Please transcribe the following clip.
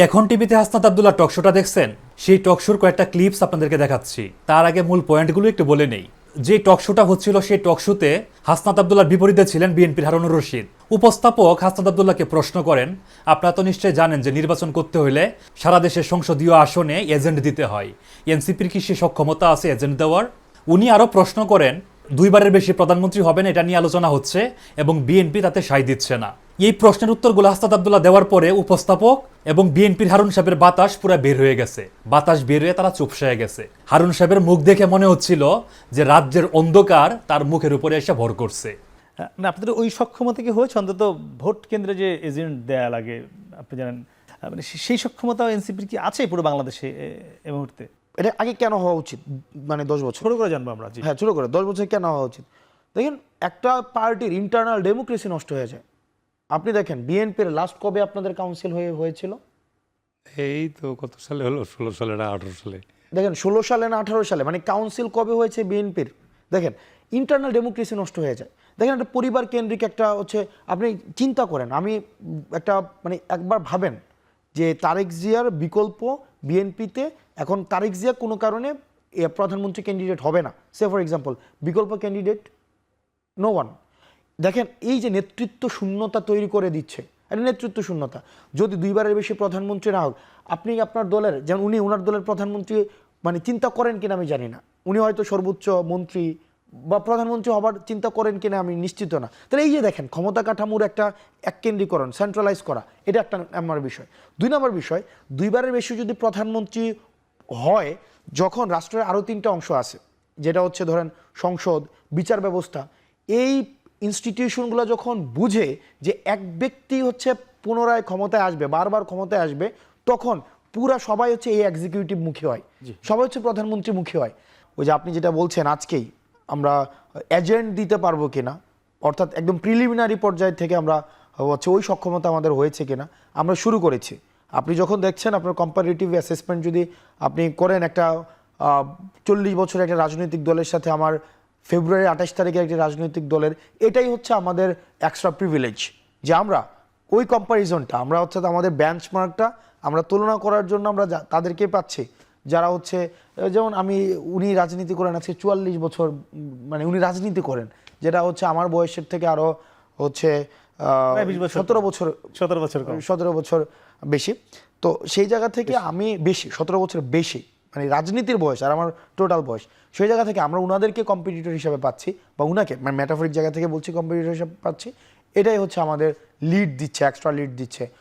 এখন টিভিতে হাসনাত আবদুল্লাহ টকশোটা দেখছেন? সেই টকশোর কয়েকটা ক্লিপস আপনাদেরকে দেখাচ্ছি। তার আগে মূল পয়েন্টগুলো একটু বলে নেই। যে টকশোটা হচ্ছিল সেই টকশোতে হাসনাত আবদুল্লার বিপরীতে ছিলেন বিএনপির হারুনুর রশিদ। উপস্থাপক হাসনাত আবদুল্লাহকে প্রশ্ন করেন, আপনারা তো নিশ্চয়ই জানেন যে নির্বাচন করতে হলে সারা দেশের সংসদীয় আসনে এজেন্ট দিতে হয়। এনসিপির কি সে সক্ষমতা আছে এজেন্ট দেওয়ার? উনি আরও প্রশ্ন করেন, দুইবারের বেশি প্রধানমন্ত্রী হবেন এটা নিয়ে আলোচনা হচ্ছে এবং বিএনপি তাতে সাই দিচ্ছে না। এই প্রশ্নের উত্তরগুলো হাস্তাদ আবদুল্লাহ দেওয়ার পরে উপস্থাপক এবং বিএনপির হারুন সাহেবের বাতাস পুরো বের হয়ে গেছে। বাতাস বের হয়ে তারা চুপসায় গেছে। হারুন সাহেবের মুখ দেখে মনে হচ্ছিল যে রাজ্যের অন্ধকার তার মুখের উপরে এসে ভর করছে। না আপনাদের ওই সক্ষমতা কি হয়েছে? অন্তত ভোট কেন্দ্রে যে এজেন্ট দেয়া লাগে আপনি জানেন মানে সেই সক্ষমতা এনসিপির কি আছে পুরো বাংলাদেশে এ- মুহূর্তে? এটা আগে কেন হওয়া উচিত? মানে দশ বছর। ছোট করে জানব আমরা হ্যাঁ ছোট করে। দশ বছর কেন হওয়া উচিত? দেখেন একটা পার্টির ইন্টারনাল ডেমোক্রেসি নষ্ট হয়ে যায়। আপনি দেখেন বিএনপির লাস্ট কবে আপনাদের কাউন্সিল হয়ে হয়েছিল? এই তো কত সালে হলো? ষোলো সালে না আঠারো সালে? দেখেন ষোলো সালে না আঠারো সালে? মানে কাউন্সিল কবে হয়েছে বিএনপির দেখেন ইন্টারনাল ডেমোক্রেসি নষ্ট হয়ে যায়। দেখেন একটা পরিবার কেন্দ্রিক একটা হচ্ছে আপনি চিন্তা করেন আমি একটা মানে একবার ভাবেন যে তারেক জিয়ার বিকল্প বিএনপিতে এখন তারেক জিয়া কোনো কারণে প্রধানমন্ত্রী ক্যান্ডিডেট হবে না। সে ফর এক্সাম্পল বিকল্প ক্যান্ডিডেট নো ওয়ান দেখেন, এই যে নেতৃত্ব শূন্যতা তৈরি করে দিচ্ছে, এটা নেতৃত্ব শূন্যতা। যদি দুইবারের বেশি প্রধানমন্ত্রী না হোক, আপনি আপনার দলের যেমন উনি ওনার দলের প্রধানমন্ত্রী মানে চিন্তা করেন কিনা আমি জানি না। উনি হয়তো সর্বোচ্চ মন্ত্রী বা প্রধানমন্ত্রী হবার চিন্তা করেন কিনা আমি নিশ্চিত না। তাহলে এই যে দেখেন, ক্ষমতা কাঠামোর একটা এককেন্দ্রীকরণ সেন্ট্রালাইজ করা, এটা একটা আমার বিষয়। দুই নম্বর বিষয়, দুইবারের বেশি যদি প্রধানমন্ত্রী হয়, যখন রাষ্ট্রের আরও তিনটা অংশ আছে, যেটা হচ্ছে ধরেন সংসদ, বিচার ব্যবস্থা, এই ইনস্টিটিউশনগুলো যখন বুঝে যে এক ব্যক্তি হচ্ছে পুনরায় ক্ষমতায় আসবে বারবার ক্ষমতায় আসবে তখন পুরা সবাই হচ্ছে এই এক্সিকিউটিভ মুখী হয়। সবাই হচ্ছে প্রধানমন্ত্রী মুখী হয়। ওই যে আপনি যেটা বলছেন আজকেই আমরা এজেন্ট দিতে পারব কিনা অর্থাৎ একদম প্রিলিমিনারি পর্যায় থেকে আমরা হচ্ছে ওই সক্ষমতা আমাদের হয়েছে কিনা আমরা শুরু করেছি। আপনি যখন দেখছেন আপনার কম্পারেটিভ অ্যাসেসমেন্ট যদি আপনি করেন একটা চল্লিশ বছরের একটা রাজনৈতিক দলের সাথে আমার ফেব্রুয়ারি আঠাশ তারিখে একটি রাজনৈতিক দলের এটাই হচ্ছে আমাদের এক্সট্রা প্রিভিলেজ যে আমরা ওই কম্পারিজনটা আমরা হচ্ছে আমাদের বেঞ্চমার্কটা আমরা তুলনা করার জন্য আমরা যা- তাদেরকে পাচ্ছি। যারা হচ্ছে যেমন আমি উনি রাজনীতি করেন আজকে চুয়াল্লিশ বছর মানে উনি রাজনীতি করেন যেটা হচ্ছে আমার বয়সের থেকে আরও হচ্ছে প্রায় 20 বছর সতেরো বছর সতেরো বছর সতেরো বছর বেশি। তো সেই জায়গা থেকে আমি বেশি সতেরো বছর বেশি। মানে রাজনীতির বয়স আর আমার টোটাল বয়স, সেই জায়গা থেকে আমরা উনাদেরকে কম্পিটিটর হিসাবে পাচ্ছি বা উনাকে মানে ম্যাটাফরিক জায়গা থেকে বলছি কম্পিটিটর হিসাবে পাচ্ছি, এটাই হচ্ছে আমাদের লিড দিচ্ছে এক্সট্রা লিড দিচ্ছে।